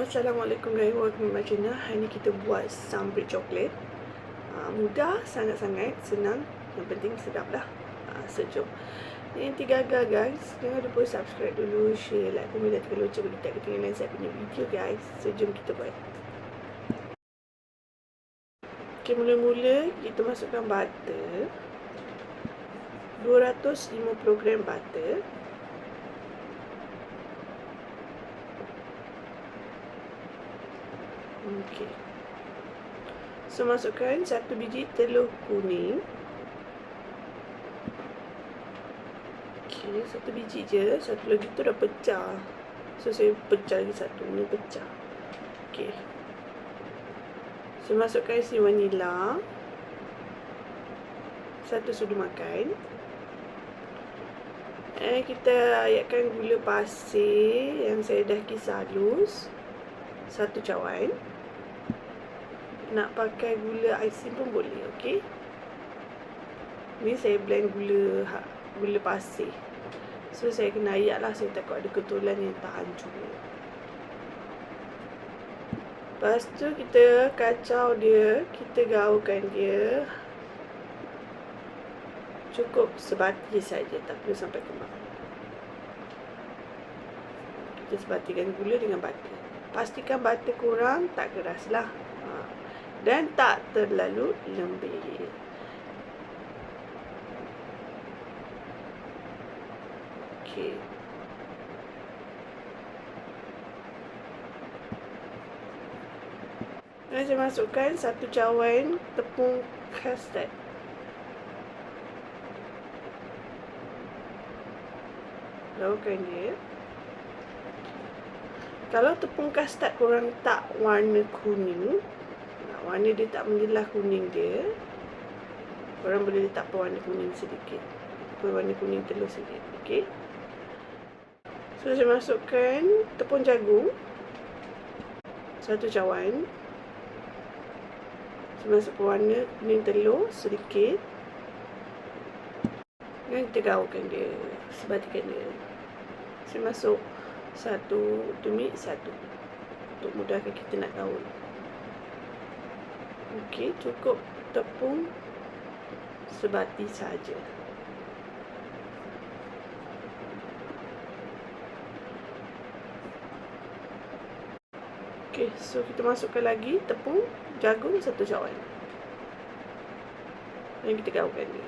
Assalamualaikum guys, welcome to my channel. Hari ni kita buat sambal coklat. Uh, Mudah, sangat-sangat, senang. Yang penting sedap lah. Uh, Sejuk. Yang tiga gagal guys Jangan lupa subscribe dulu, share, like, komen dan tekan lonceng Bagi tak ketinggalan saya punya video guys. Jom kita buat. Okay, mula-mula kita masukkan butter. 250 gram butter Okey. So masukkan satu biji telur kuning. Okey, satu biji je. Satu lagi tu dah pecah. So saya pecah lagi satu. Ni pecah. Okey. So masukkan si vanila. Satu sudu makan. Eh kita ayatkan gula pasir yang saya dah kisar halus. Satu cawan nak pakai gula icing pun boleh okey? Ni saya blend gula ha, gula pasir. So saya kena ayak lah saya takut ada ketulan yang tak hancur. Lepas tu kita kacau dia kita gaulkan dia. Cukup sebati saja tak perlu sampai kembang. Kita sebatikan gula dengan butter. Pastikan butter kurang tak keras lah dan tak terlalu lembik. Okey. Dan saya masukkan satu cawan tepung custard. Lakukan dia. Kalau tepung custard korang tak warna kuning, warna dia tak menjelah kuning dia Orang boleh letak warna kuning sedikit. Warna kuning telur sedikit Okay So saya masukkan tepung jagung Satu cawan. Saya masukkan warna kuning telur sedikit. Dan kita gaulkan dia Sebatikan dia. Saya masuk satu tumit satu Untuk mudahkan kita nak gaul Okey, cukup tepung sebati saja. Okey, so kita masukkan lagi tepung jagung satu cawan. Dan kita gaulkan dia.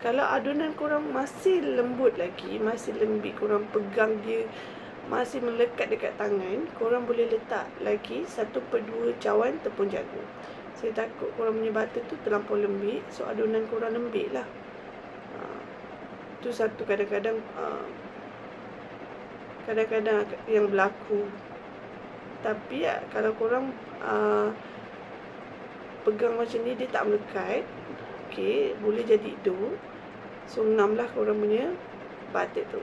Kalau adunan korang masih lembut lagi, masih lembik, korang pegang dia masih melekat dekat tangan korang boleh letak lagi satu per dua cawan tepung jagung. Saya takut korang punya butter tu terlampau lembik so adunan korang lembik lah. Ha, tu satu kadang-kadang ha, kadang-kadang yang berlaku. Tapi ya, kalau korang uh, pegang macam ni dia tak melekat okay, boleh jadi dough so enam lah korang punya butter tu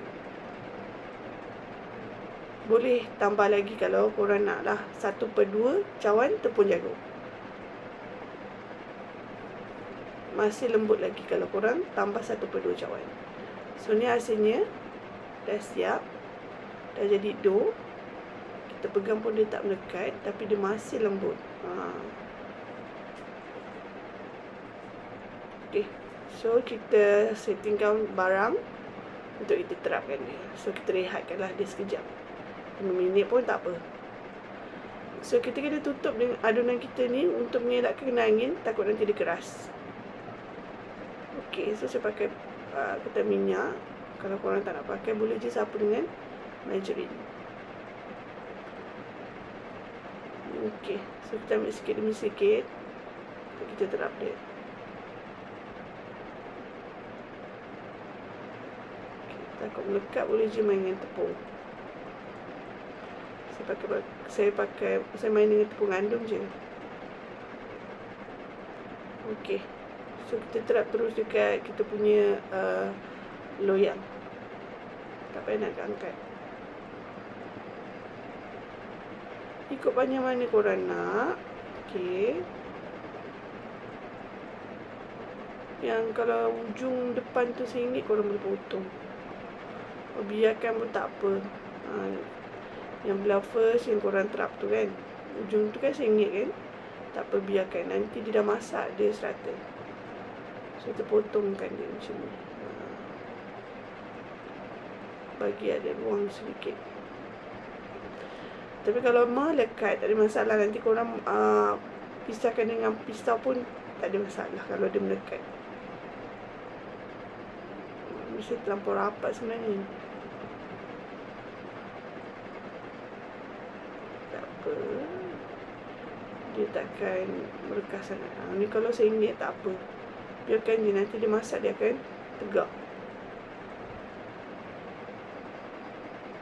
boleh tambah lagi kalau korang nak lah satu per dua cawan tepung jagung masih lembut lagi kalau korang tambah satu per dua cawan so ni hasilnya dah siap dah jadi dough kita pegang pun dia tak melekat tapi dia masih lembut ha. Okay. So kita settingkan barang untuk kita terapkan dia. So kita rehatkanlah dia sekejap. 5 minit pun tak apa. So kita kena tutup dengan adunan kita ni Untuk mengelakkan kena angin Takut nanti dia keras. Okay so saya pakai uh, Ketan minyak. Kalau korang tak nak pakai Boleh je sapu dengan Margarine. Okay So kita ambil sikit demi sikit. Kita terap dia Takut melekat boleh je main dengan tepung saya pakai saya pakai saya main dengan tepung gandum je. Okey. So kita terap terus dekat kita punya uh, loyang. Tak payah nak angkat. Ikut panjang mana korang nak. Okey. Yang kalau ujung depan tu sini korang boleh potong. Biarkan pun tak apa. Ha, yang belah first yang korang terap tu kan ujung tu kan sengit kan. Tak apa biarkan. Nanti dia dah masak dia serata so kita potongkan dia macam ni. Ha. bagi ada ruang sedikit. Tapi kalau melekat tak ada masalah. Nanti korang uh, pisahkan dengan pisau pun tak ada masalah kalau dia melekat. Mesti terlampau rapat sebenarnya tak apa dia takkan merekas sangat ha, ni kalau saya ingat tak apa biarkan dia nanti dia masak dia akan tegak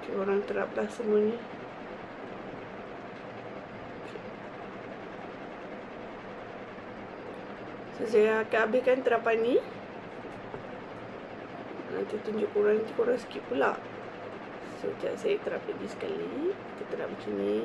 okay, orang teraplah semuanya So, saya akan habiskan terapan ni. Nanti tunjuk korang, nanti korang skip pula. So, sekejap saya terap lagi sekali. Kita terap macam ni.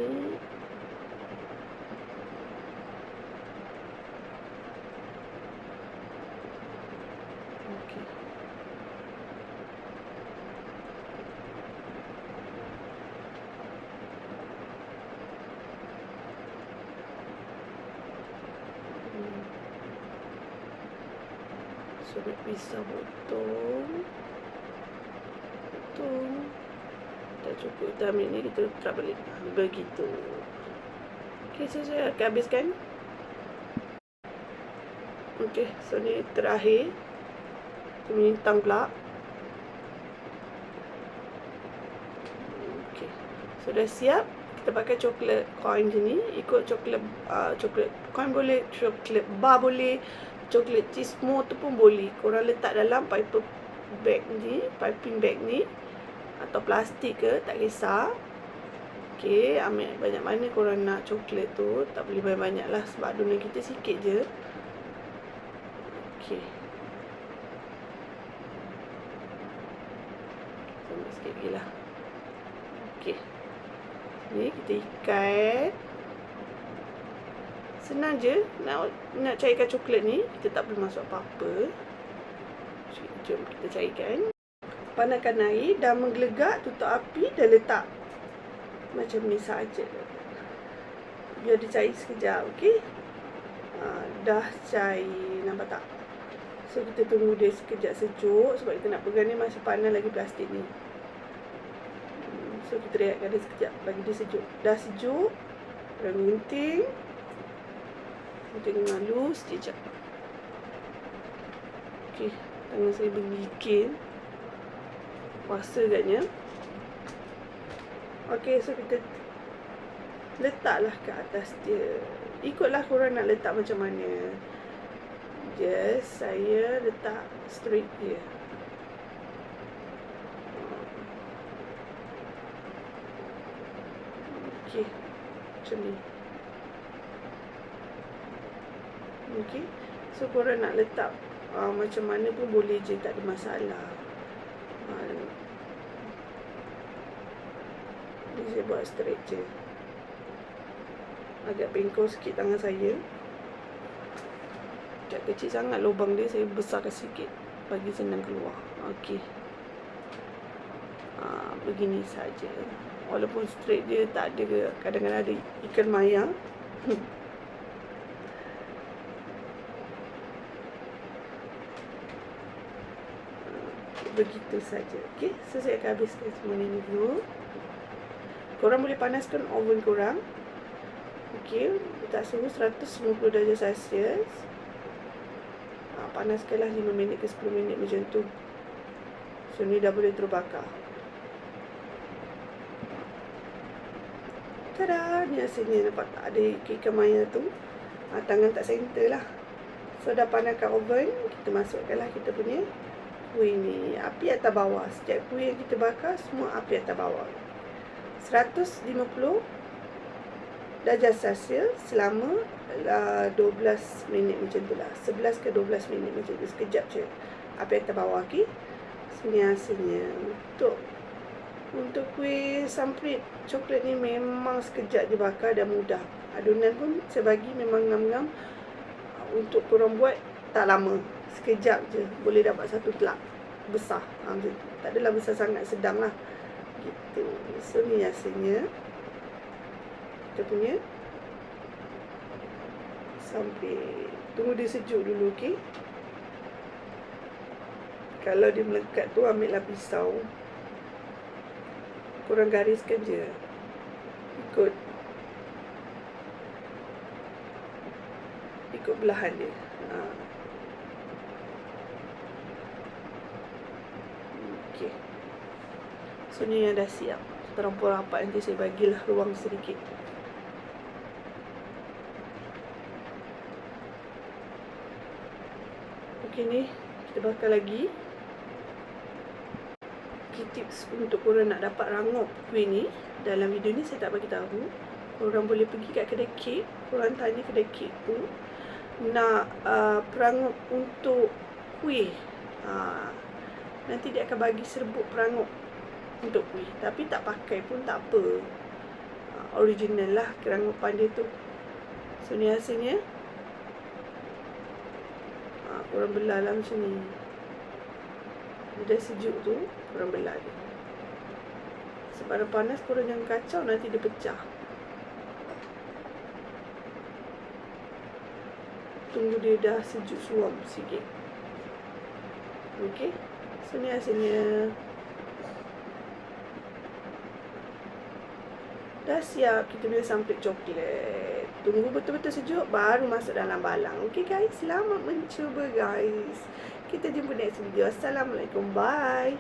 Pisau potong. Potong. Dah cukup. Ambil ni, kita terap balik. Begitu. Okay, so saya akan habiskan. Okay, so ni terakhir. Kita minta pula. Okay. So, dah siap. Kita pakai coklat coin je ni. Ikut coklat, uh, coklat coin boleh, coklat bar boleh coklat semua tu pun boleh. Korang letak dalam paper bag ni piping bag ni atau plastik ke tak kisah. Ok ambil banyak mana korang nak coklat tu. Tak boleh banyak-banyak lah sebab adunan kita sikit je. Ok sama sikit lagi lah. Ok ni kita ikat Senang je nak nak cairkan coklat ni. Kita tak perlu masuk apa-apa. Jom kita cairkan. Panaskan air. Dah menggelegak. Tutup api. Dan letak. Macam ni saja. Biar dia cair sekejap. Okey. Ha, dah cair. Nampak tak? So kita tunggu dia sekejap sejuk. Sebab kita nak pegang ni masih panas lagi plastik ni. Hmm, so kita rehatkan dia sekejap. Bagi dia sejuk. Dah sejuk. Dah gunting. Tengok halus sekejap. Okey Tangan saya bergigil Puasa katnya. Okey so kita Letaklah ke atas dia. Ikutlah korang nak letak macam mana. Just saya letak straight dia Okey Macam ni Okey. So korang nak letak uh, macam mana pun boleh je tak ada masalah. Uh, ni saya buat straight je. Agak bengkok sikit tangan saya. Tak kecil sangat lubang dia saya besarkan sikit bagi senang keluar. Okey. Uh, begini saja. Walaupun straight dia tak ada kadang-kadang ada ikan maya. begitu saja. Okey, so saya akan habiskan semua ni dulu. Korang boleh panaskan oven korang. Okey, letak suhu 150 darjah Celsius. Ha, panaskanlah 5 minit ke 10 minit macam tu. So ni dah boleh terbakar. Tada, ni hasilnya nampak tak ada ikan maya tu. Ha, tangan tak center lah. So dah panaskan oven, kita masukkanlah kita punya kuih ni api atas bawah. Setiap kuih yang kita bakar semua api atas bawah. 150 darjah celsius selama uh, 12 minit macam tu lah. 11 ke 12 minit macam tu. Sekejap je. Api atas bawah ok? Sini hasilnya untuk untuk kuih samprit coklat ni memang sekejap dibakar dan mudah. Adunan pun saya bagi memang ngam-ngam. Untuk korang buat tak lama sekejap je boleh dapat satu telak besar. Ha, macam tu. Tak adalah besar sangat, sedang lah. Gitu. So, ni hasilnya. Kita punya. Sampai. Tunggu dia sejuk dulu, okey? Kalau dia melekat tu, ambillah pisau. Kurang gariskan je. Ikut. Ikut belahan dia. Ha. Okey. So ni yang dah siap. Terlampau rapat nanti saya bagilah ruang sedikit. Okey ni kita bakar lagi. Okay, tips untuk korang nak dapat rangup kuih ni dalam video ni saya tak bagi tahu. Korang boleh pergi kat kedai kek, korang tanya kedai kek tu nak uh, perangup untuk kuih. Uh, nanti dia akan bagi serbuk perangup untuk kuih. Tapi tak pakai pun tak apa. Uh, original lah kerangupan dia tu. So ni hasilnya. Uh, korang belah lah macam ni. Dia dah sejuk tu, korang belah dia. Sebab dia panas, korang jangan kacau, nanti dia pecah. Tunggu dia dah sejuk suam sikit. Okey. So, ni hasilnya. Dah siap kita punya samplik coklat. Tunggu betul-betul sejuk, baru masuk dalam balang. Okey guys, selamat mencuba guys. Kita jumpa next video. Assalamualaikum. Bye.